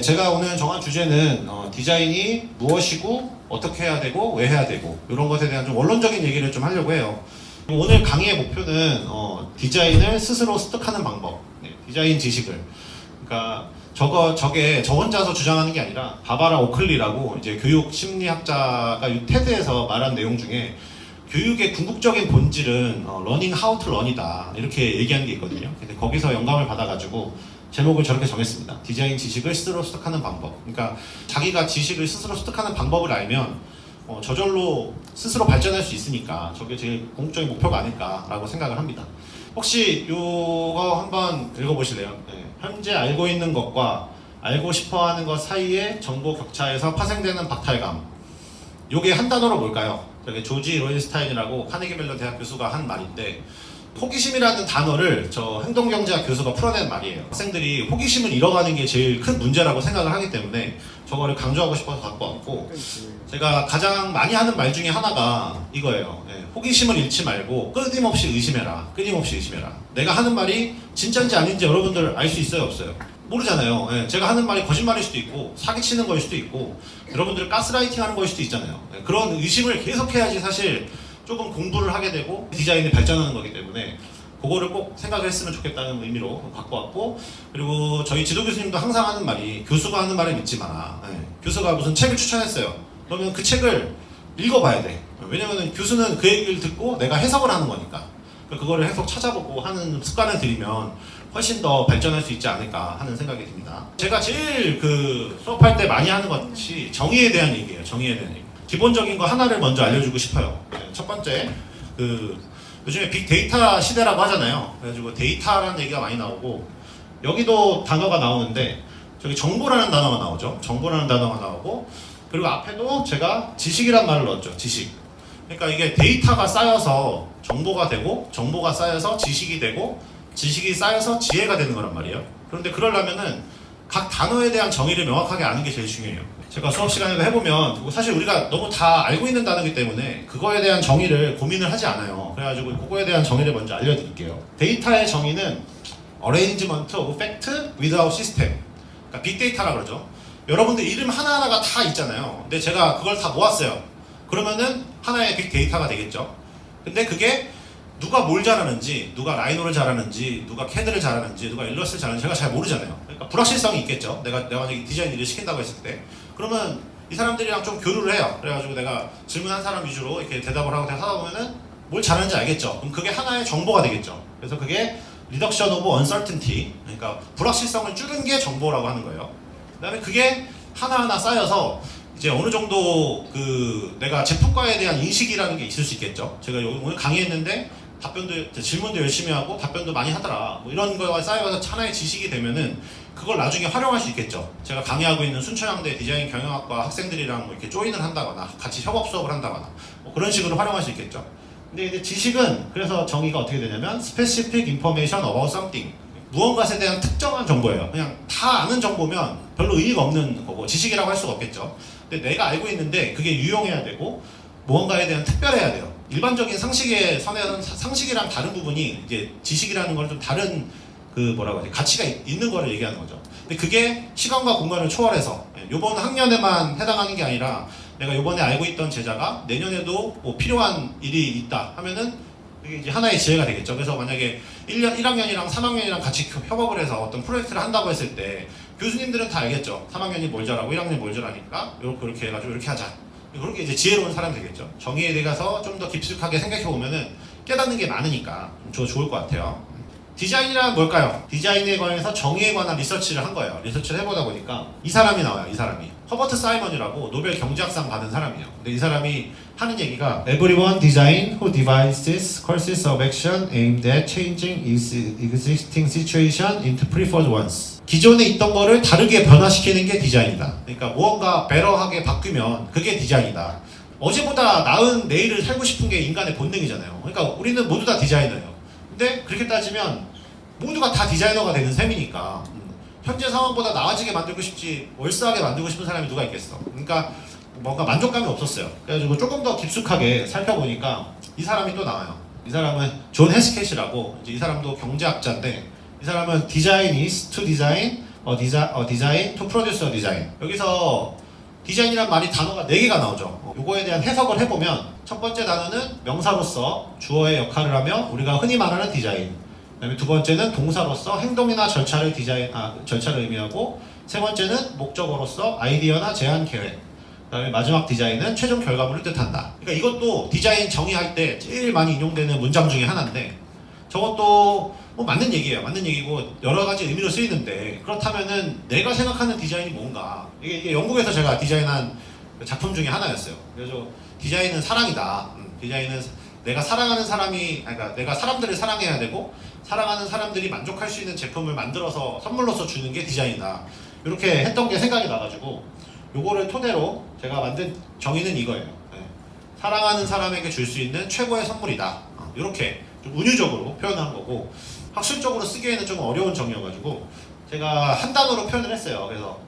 네, 제가 오늘 정한 주제는 어, 디자인이 무엇이고 어떻게 해야 되고 왜 해야 되고 이런 것에 대한 좀 원론적인 얘기를 좀 하려고 해요. 오늘 강의의 목표는 어, 디자인을 스스로 습득하는 방법, 네, 디자인 지식을. 그러니까 저거 저게 저 혼자서 주장하는 게 아니라 바바라 오클리라고 이제 교육 심리학자가 이 테드에서 말한 내용 중에 교육의 궁극적인 본질은 어, 러닝 하우 투 런이다 이렇게 얘기하는 게 있거든요. 근데 거기서 영감을 받아가지고 제목을 저렇게 정했습니다. 디자인 지식을 스스로 습득하는 방법. 그러니까 자기가 지식을 스스로 습득하는 방법을 알면 어, 저절로 스스로 발전할 수 있으니까 저게 제일 궁극적인 목표가 아닐까라고 생각을 합니다. 혹시 요거 한번 읽어보실래요? 네. 현재 알고 있는 것과 알고 싶어하는 것 사이의 정보 격차에서 파생되는 박탈감. 요게 한 단어로 뭘까요? 저게 조지 로인스타인이라고 카네기 멜론 대학 교수가 한 말인데 호기심이라는 단어를 저 행동경제학 교수가 풀어낸 말이에요. 학생들이 호기심을 잃어가는 게 제일 큰 문제라고 생각을 하기 때문에 저거를 강조하고 싶어서 갖고 왔고 제가 가장 많이 하는 말 중에 하나가 이거예요. 예, 호기심을 잃지 말고 끊임없이 의심해라. 끊임없이 의심해라. 내가 하는 말이 진짜인지 아닌지 여러분들 알 수 있어요, 없어요? 모르잖아요. 예, 제가 하는 말이 거짓말일 수도 있고 사기치는 거일 수도 있고 여러분들 가스라이팅 하는 거일 수도 있잖아요. 예, 그런 의심을 계속해야지 사실 조금 공부를 하게 되고 디자인이 발전하는 거기 때문에 그거를 꼭 생각을 했으면 좋겠다는 의미로 갖고 왔고 그리고 저희 지도 교수님도 항상 하는 말이 교수가 하는 말을 믿지 마라. 예, 교수가 무슨 책을 추천했어요. 그러면 그 책을 읽어봐야 돼. 왜냐면 교수는 그 얘기를 듣고 내가 해석을 하는 거니까. 그거를 해석 찾아보고 하는 습관을 들이면 훨씬 더 발전할 수 있지 않을까 하는 생각이 듭니다. 제가 제일 그 수업할 때 많이 하는 것이 정의에 대한 얘기예요. 정의에 대한 얘기. 기본적인 거 하나를 먼저 알려주고 싶어요. 네, 첫 번째, 그 요즘에 빅데이터 시대라고 하잖아요. 그래가지고 데이터라는 얘기가 많이 나오고 여기도 단어가 나오는데 저기 정보라는 단어가 나오죠. 정보라는 단어가 나오고 그리고 앞에도 제가 지식이란 말을 넣었죠. 지식. 그러니까 이게 데이터가 쌓여서 정보가 되고 정보가 쌓여서 지식이 되고 지식이 쌓여서 지혜가 되는 거란 말이에요. 그런데 그러려면은 각 단어에 대한 정의를 명확하게 아는 게 제일 중요해요. 제가 수업 시간에도 해보면 사실 우리가 너무 다 알고 있는 단어이기 때문에 그거에 대한 정의를 고민을 하지 않아요. 그래가지고 그거에 대한 정의를 먼저 알려드릴게요. 데이터의 정의는 arrangement of fact without system. 그러니까 빅데이터라 그러죠. 여러분들 이름 하나하나가 다 있잖아요. 근데 제가 그걸 다 모았어요. 그러면은 하나의 빅데이터가 되겠죠. 근데 그게 누가 뭘 잘하는지, 누가 라이노를 잘하는지, 누가 캐드를 잘하는지, 누가 일러스트를 잘하는지 제가 잘 모르잖아요. 그러니까 불확실성이 있겠죠. 내가 내가 만약에 디자인 일을 시킨다고 했을 때, 그러면 이 사람들이랑 좀 교류를 해요. 그래가지고 내가 질문한 사람 위주로 이렇게 대답을 하고 하다 보면은 뭘 잘하는지 알겠죠. 그럼 그게 하나의 정보가 되겠죠. 그래서 그게 리덕션 오브 언설튼티, 그러니까 불확실성을 줄인 게 정보라고 하는 거예요. 그다음에 그게 하나하나 쌓여서 이제 어느 정도 그 내가 제품과에 대한 인식이라는 게 있을 수 있겠죠. 제가 요- 오늘 강의했는데 답변도 질문도 열심히 하고 답변도 많이 하더라. 뭐 이런 거가 쌓여서 하나의 지식이 되면은 그걸 나중에 활용할 수 있겠죠. 제가 강의하고 있는 순천향대 디자인 경영학과 학생들이랑 뭐 이렇게 조인을 한다거나 같이 협업 수업을 한다거나 뭐 그런 식으로 활용할 수 있겠죠. 근데 이제 지식은 그래서 정의가 어떻게 되냐면 specific information about something 무언가에 대한 특정한 정보예요. 그냥 다 아는 정보면 별로 의미가 없는 거고 지식이라고 할 수가 없겠죠. 근데 내가 알고 있는데 그게 유용해야 되고 무언가에 대한 특별해야 돼요. 일반적인 상식의 선에서는 사- 상식이랑 다른 부분이 이제 지식이라는 걸 좀 다른 그 뭐라고 하지 가치가 있- 있는 거를 얘기하는 거죠. 근데 그게 시간과 공간을 초월해서 예, 요번 학년에만 해당하는 게 아니라 내가 요번에 알고 있던 제자가 내년에도 뭐 필요한 일이 있다 하면은 그게 이제 하나의 지혜가 되겠죠. 그래서 만약에 1년, 1학년이랑 3학년이랑 같이 협- 협업을 해서 어떤 프로젝트를 한다고 했을 때 교수님들은 다 알겠죠. 3학년이 뭘 잘하고 1학년이 뭘 잘하니까 이렇게 이렇게 해가지고 이렇게 하자. 그렇게 이제 지혜로운 사람이 되겠죠. 정의에 대해서 좀 더 깊숙하게 생각해 보면은 깨닫는 게 많으니까 저 좋을 것 같아요. 디자인이란 뭘까요? 디자인에 관해서 정의에 관한 리서치를 한 거예요. 리서치를 해보다 보니까 이 사람이 나와요. 이 사람이 허버트 사이먼이라고 노벨 경제학상 받은 사람이에요. 근데 이 사람이 하는 얘기가 Everyone design who devises courses of action aimed at changing is- existing situation into preferred ones. 기존에 있던 거를 다르게 변화시키는 게 디자인이다. 그러니까 무언가 베러하게 바뀌면 그게 디자인이다. 어제보다 나은 내일을 살고 싶은 게 인간의 본능이잖아요. 그러니까 우리는 모두 다 디자이너예요. 근데 그렇게 따지면 모두가 다 디자이너가 되는 셈이니까 음, 현재 상황보다 나아지게 만들고 싶지 월싸하게 만들고 싶은 사람이 누가 있겠어. 그러니까 뭔가 만족감이 없었어요. 그래가지고 조금 더 깊숙하게 살펴보니까 이 사람이 또 나와요. 이 사람은 존 헤스켓이라고 이제 이 사람도 경제학자인데 이 사람은 디자인 is to design 어, 디자, 어, 디자인 produce a design. 여기서 디자인이란 말이 단어가 4개가 나오죠. 어, 요거에 대한 해석을 해보면 첫 번째 단어는 명사로서 주어의 역할을 하며 우리가 흔히 말하는 디자인. 그다음에 두 번째는 동사로서 행동이나 절차를 디자인, 아, 절차를 의미하고 세 번째는 목적어로서 아이디어나 제안 계획. 그다음에 마지막 디자인은 최종 결과물을 뜻한다. 그러니까 이것도 디자인 정의할 때 제일 많이 인용되는 문장 중에 하나인데 저것도 뭐 맞는 얘기예요. 맞는 얘기고 여러 가지 의미로 쓰이는데 그렇다면은 내가 생각하는 디자인이 뭔가 이게, 이게 영국에서 제가 디자인한 작품 중에 하나였어요. 그래서 디자인은 사랑이다. 음, 디자인은 내가 사랑하는 사람이 그러니까 내가 사람들을 사랑해야 되고 사랑하는 사람들이 만족할 수 있는 제품을 만들어서 선물로서 주는 게 디자인이다. 이렇게 했던 게 생각이 나가지고 요거를 토대로 제가 만든 정의는 이거예요. 네. 사랑하는 사람에게 줄 수 있는 최고의 선물이다. 어, 이렇게 좀 운유적으로 표현한 거고 학술적으로 쓰기에는 좀 어려운 정의여가지고 제가 한 단어로 표현을 했어요. 그래서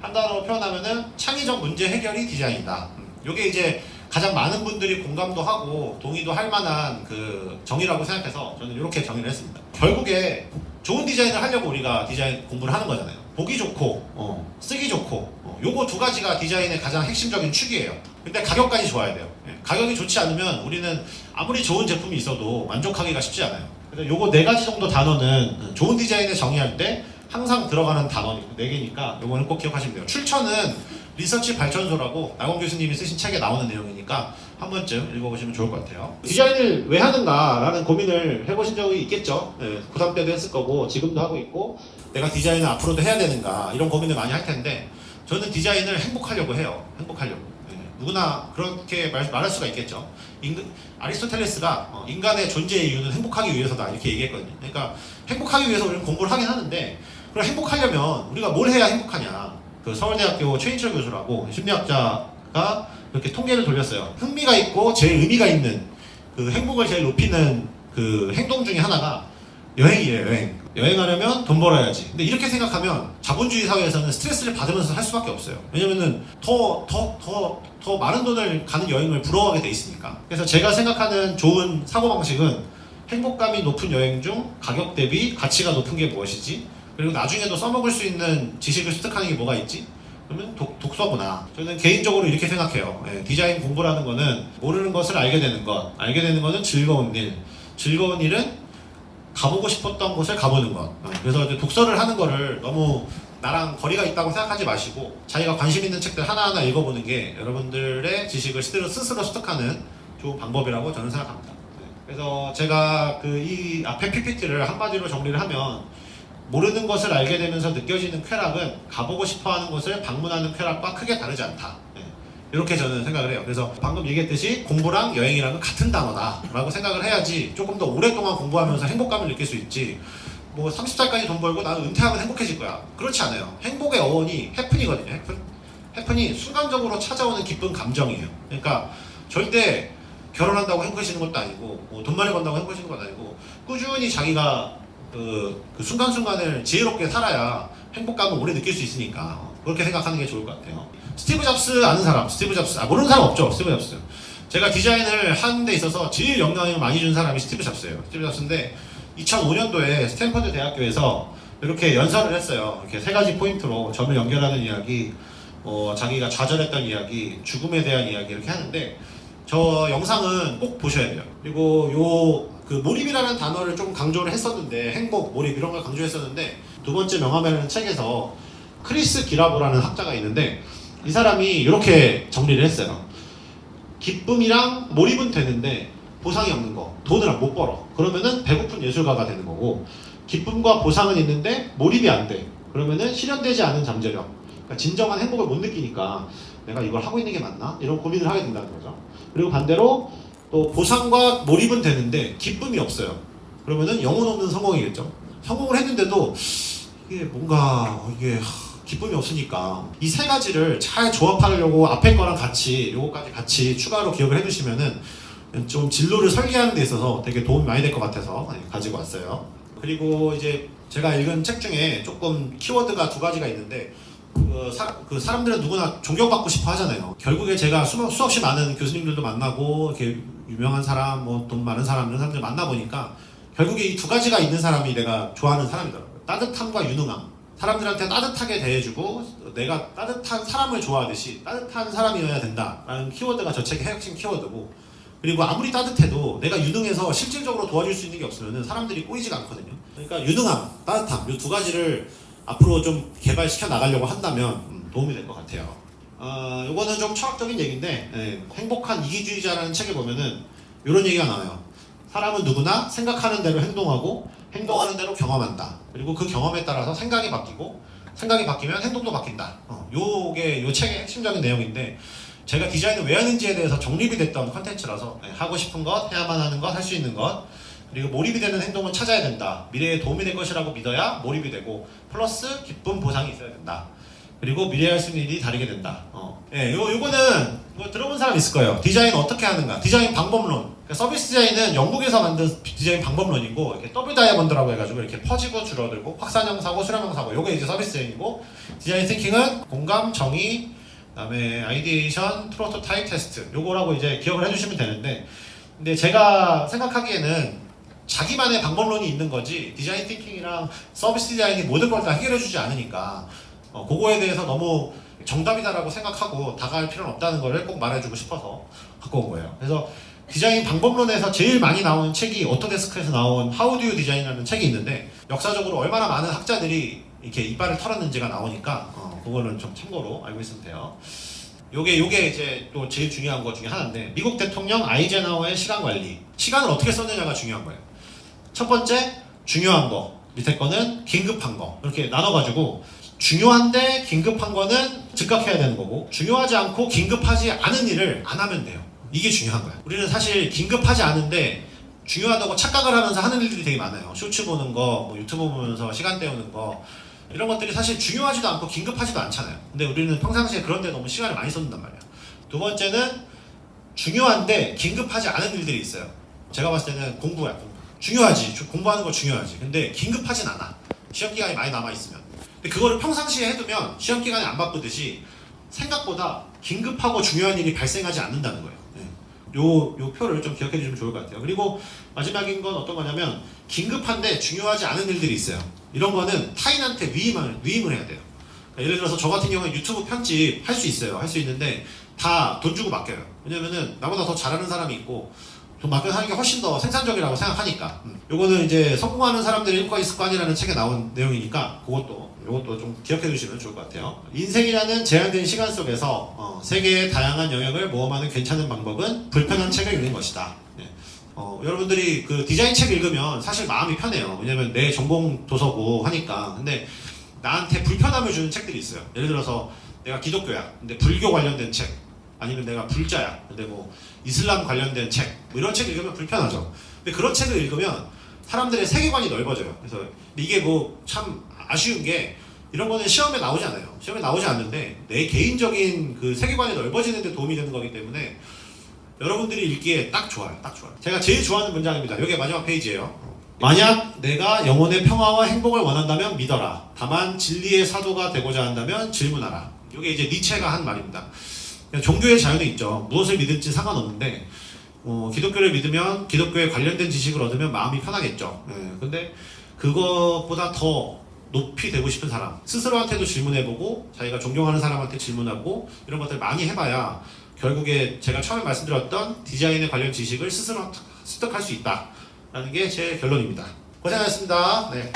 한 단어로 표현하면은 창의적 문제 해결이 디자인이다. 음, 요게 이제 가장 많은 분들이 공감도 하고 동의도 할 만한 그 정의라고 생각해서 저는 이렇게 정의를 했습니다. 결국에 좋은 디자인을 하려고 우리가 디자인 공부를 하는 거잖아요. 보기 좋고 어, 쓰기 좋고 어, 요거 두 가지가 디자인의 가장 핵심적인 축이에요. 근데 가격까지 좋아야 돼요. 예, 가격이 좋지 않으면 우리는 아무리 좋은 제품이 있어도 만족하기가 쉽지 않아요. 그래서 요거 네 가지 정도 단어는 좋은 디자인을 정의할 때 항상 들어가는 단어 네 개니까 요거는 꼭 기억하시면 돼요. 출처는 리서치 발전소라고 나공 교수님이 쓰신 책에 나오는 내용이니까 한 번쯤 읽어보시면 좋을 것 같아요. 디자인을 왜 하는가라는 고민을 해보신 적이 있겠죠. 네, 고3 때도 했을 거고 지금도 하고 있고 내가 디자인을 앞으로도 해야 되는가 이런 고민을 많이 할 텐데 저는 디자인을 행복하려고 해요. 행복하려고. 네, 누구나 그렇게 말, 말할 수가 있겠죠. 인, 아리스토텔레스가 어, 인간의 존재의 이유는 행복하기 위해서다 이렇게 얘기했거든요. 그러니까 행복하기 위해서 우리는 공부를 하긴 하는데 그럼 행복하려면 우리가 뭘 해야 행복하냐? 그 서울대학교 최인철 교수라고 심리학자가 이렇게 통계를 돌렸어요. 흥미가 있고 제일 의미가 있는 그 행복을 제일 높이는 그 행동 중에 하나가 여행이에요, 여행. 여행하려면 돈 벌어야지. 근데 이렇게 생각하면 자본주의 사회에서는 스트레스를 받으면서 할 수밖에 없어요. 왜냐면은 더, 더, 더, 더 많은 돈을 가는 여행을 부러워하게 돼 있으니까. 그래서 제가 생각하는 좋은 사고방식은 행복감이 높은 여행 중 가격 대비 가치가 높은 게 무엇이지? 그리고 나중에도 써먹을 수 있는 지식을 습득하는 게 뭐가 있지? 그러면 독, 독서구나. 저는 개인적으로 이렇게 생각해요. 예, 디자인 공부라는 거는 모르는 것을 알게 되는 것. 알게 되는 것은 즐거운 일. 즐거운 일은 가보고 싶었던 곳을 가보는 것. 어, 그래서 독서를 하는 거를 너무 나랑 거리가 있다고 생각하지 마시고 자기가 관심 있는 책들 하나하나 읽어보는 게 여러분들의 지식을 스스로, 스스로 습득하는 좋은 방법이라고 저는 생각합니다. 네. 그래서 제가 그 이 앞에 PPT를 한마디로 정리를 하면 모르는 것을 알게 되면서 느껴지는 쾌락은 가보고 싶어 하는 곳을 방문하는 쾌락과 크게 다르지 않다. 네. 이렇게 저는 생각을 해요. 그래서 방금 얘기했듯이 공부랑 여행이랑은 같은 단어다라고 생각을 해야지 조금 더 오랫동안 공부하면서 행복감을 느낄 수 있지. 뭐 30살까지 돈 벌고 나는 은퇴하면 행복해질 거야. 그렇지 않아요. 행복의 어원이 해픈이거든요. 해픈. 해픈이 순간적으로 찾아오는 기쁜 감정이에요. 그러니까 절대 결혼한다고 행복해지는 것도 아니고 뭐 돈 많이 번다고 행복해지는 것도 아니고 꾸준히 자기가 그, 그 순간순간을 지혜롭게 살아야 행복감을 오래 느낄 수 있으니까 그렇게 생각하는 게 좋을 것 같아요. 스티브 잡스 아는 사람, 스티브 잡스 아 모르는 사람 없죠, 스티브 잡스. 제가 디자인을 하는 데 있어서 제일 영향을 많이 준 사람이 스티브 잡스예요. 스티브 잡스인데 2005년도에 스탠퍼드 대학교에서 이렇게 연설을 했어요. 이렇게 세 가지 포인트로 점을 연결하는 이야기, 어, 자기가 좌절했던 이야기, 죽음에 대한 이야기 이렇게 하는데 저 영상은 꼭 보셔야 돼요. 그리고 요 그 몰입이라는 단어를 좀 강조를 했었는데 행복, 몰입 이런 걸 강조했었는데 두 번째 명함이라는 책에서 크리스 기라보라는 학자가 있는데 이 사람이 이렇게 정리를 했어요. 기쁨이랑 몰입은 되는데 보상이 없는 거, 돈을 못 벌어. 그러면은 배고픈 예술가가 되는 거고 기쁨과 보상은 있는데 몰입이 안 돼. 그러면은 실현되지 않은 잠재력. 그러니까 진정한 행복을 못 느끼니까 내가 이걸 하고 있는 게 맞나? 이런 고민을 하게 된다는 거죠. 그리고 반대로 또 보상과 몰입은 되는데 기쁨이 없어요. 그러면은 영혼 없는 성공이겠죠. 성공을 했는데도 이게 뭔가 이게 하, 기쁨이 없으니까 이 세 가지를 잘 조합하려고 앞에 거랑 같이 요거까지 같이 추가로 기억을 해두시면은 좀 진로를 설계하는 데 있어서 되게 도움이 많이 될 것 같아서 네, 가지고 왔어요. 그리고 이제 제가 읽은 책 중에 조금 키워드가 두 가지가 있는데 그, 사, 그 사람들은 누구나 존경받고 싶어 하잖아요. 결국에 제가 수, 수없이 많은 교수님들도 만나고 이렇게 유명한 사람, 뭐 돈 많은 사람 이런 사람들 만나 보니까 결국에 이 두 가지가 있는 사람이 내가 좋아하는 사람이더라고요. 따뜻함과 유능함. 사람들한테 따뜻하게 대해주고 내가 따뜻한 사람을 좋아하듯이 따뜻한 사람이어야 된다라는 키워드가 저 책의 핵심 키워드고 그리고 아무리 따뜻해도 내가 유능해서 실질적으로 도와줄 수 있는 게 없으면 사람들이 꼬이지가 않거든요. 그러니까 유능함, 따뜻함 이 두 가지를 앞으로 좀 개발시켜 나가려고 한다면 음, 도움이 될 것 같아요. 어, 이거는 좀 철학적인 얘기인데 예, 행복한 이기주의자라는 책에 보면은 이런 얘기가 나와요. 사람은 누구나 생각하는 대로 행동하고 행동하는 대로 경험한다. 그리고 그 경험에 따라서 생각이 바뀌고 생각이 바뀌면 행동도 바뀐다. 어, 요게 요 책의 핵심적인 내용인데 제가 디자인을 왜 하는지에 대해서 정립이 됐던 컨텐츠라서 예, 하고 싶은 것, 해야만 하는 것, 할 수 있는 것 그리고 몰입이 되는 행동은 찾아야 된다. 미래에 도움이 될 것이라고 믿어야 몰입이 되고 플러스 기쁨 보상이 있어야 된다. 그리고 미래에 할 수 있는 일이 다르게 된다. 어. 예, 요, 요거는 이거 들어본 사람 있을 거예요. 디자인 어떻게 하는가? 디자인 방법론. 그러니까 서비스 디자인은 영국에서 만든 디자인 방법론이고 이렇게 더블 다이아몬드라고 해가지고 이렇게 퍼지고 줄어들고 확산형 사고, 수렴형 사고. 요게 이제 서비스 디자인이고 디자인 띵킹은 공감, 정의, 그다음에 아이디에이션, 프로토타입 테스트. 요거라고 이제 기억을 해주시면 되는데, 근데 제가 생각하기에는 자기만의 방법론이 있는 거지 디자인 띵킹이랑 서비스 디자인이 모든 걸 다 해결해주지 않으니까 어, 그거에 대해서 너무 정답이다라고 생각하고 다가갈 필요는 없다는 거를 꼭 말해주고 싶어서 갖고 온 거예요. 그래서 디자인 방법론에서 제일 많이 나오는 책이 오토데스크에서 나온 How Do You Design이라는 책이 있는데 역사적으로 얼마나 많은 학자들이 이렇게 이빨을 털었는지가 나오니까 어, 그거는 좀 참고로 알고 있으면 돼요. 요게 요게 이제 또 제일 중요한 것 중에 하나인데 미국 대통령 아이젠하워의 시간 관리 시간을 어떻게 썼느냐가 중요한 거예요. 첫 번째 중요한 거 밑에 거는 긴급한 거 이렇게 나눠가지고 중요한데 긴급한 거는 즉각해야 되는 거고 중요하지 않고 긴급하지 않은 일을 안 하면 돼요. 이게 중요한 거야. 우리는 사실 긴급하지 않은데 중요하다고 착각을 하면서 하는 일들이 되게 많아요. 쇼츠 보는 거, 뭐 유튜브 보면서 시간 때우는 거 이런 것들이 사실 중요하지도 않고 긴급하지도 않잖아요. 근데 우리는 평상시에 그런 데 너무 시간을 많이 쏟는단 말이야. 두 번째는 중요한데 긴급하지 않은 일들이 있어요. 제가 봤을 때는 공부야, 공부. 중요하지. 주- 공부하는 거 중요하지. 근데 긴급하진 않아. 시험 기간이 많이 남아 있으면. 근데 그거를 평상시에 해두면 시험 기간이 안 바쁘듯이 생각보다 긴급하고 중요한 일이 발생하지 않는다는 거예요. 네. 요, 요 표를 좀 기억해 주시면 좋을 것 같아요. 그리고 마지막인 건 어떤 거냐면 긴급한데 중요하지 않은 일들이 있어요. 이런 거는 타인한테 위임을, 위임을 해야 돼요. 그러니까 예를 들어서 저 같은 경우에 유튜브 편집 할 수 있어요. 할 수 있는데 다 돈 주고 맡겨요. 왜냐면은 나보다 더 잘하는 사람이 있고 돈 맡겨 하는 게 훨씬 더 생산적이라고 생각하니까. 음. 요거는 이제 성공하는 사람들의 일과 아니라는 책에 나온 내용이니까 그것도 요것도 좀 기억해 두시면 좋을 것 같아요. 인생이라는 제한된 시간 속에서 어, 세계의 다양한 영역을 모험하는 괜찮은 방법은 불편한 책을 읽는 것이다. 네. 어, 여러분들이 그 디자인 책 읽으면 사실 마음이 편해요. 왜냐면 내 전공 도서고 하니까. 근데 나한테 불편함을 주는 책들이 있어요. 예를 들어서 내가 기독교야. 근데 불교 관련된 책. 아니면 내가 불자야. 근데 뭐 이슬람 관련된 책. 뭐 이런 책 읽으면 불편하죠. 근데 그런 책을 읽으면 사람들의 세계관이 넓어져요. 그래서 이게 뭐 참 아쉬운 게 이런 거는 시험에 나오지 않아요. 시험에 나오지 않는데 내 개인적인 그 세계관이 넓어지는 데 도움이 되는 거기 때문에 여러분들이 읽기에 딱 좋아요. 딱 좋아요. 제가 제일 좋아하는 문장입니다. 여기 마지막 페이지예요. 만약 내가 영혼의 평화와 행복을 원한다면 믿어라. 다만 진리의 사도가 되고자 한다면 질문하라. 이게 이제 니체가 한 말입니다. 종교의 자유는 있죠. 무엇을 믿을지 상관없는데 어, 기독교를 믿으면 기독교에 관련된 지식을 얻으면 마음이 편하겠죠. 예, 근데 그것보다 더 높이 되고 싶은 사람 스스로한테도 질문해보고 자기가 존경하는 사람한테 질문하고 이런 것들 많이 해봐야 결국에 제가 처음에 말씀드렸던 디자인에 관련 지식을 스스로 습득할 수 있다라는 게 제 결론입니다. 고생하셨습니다. 네.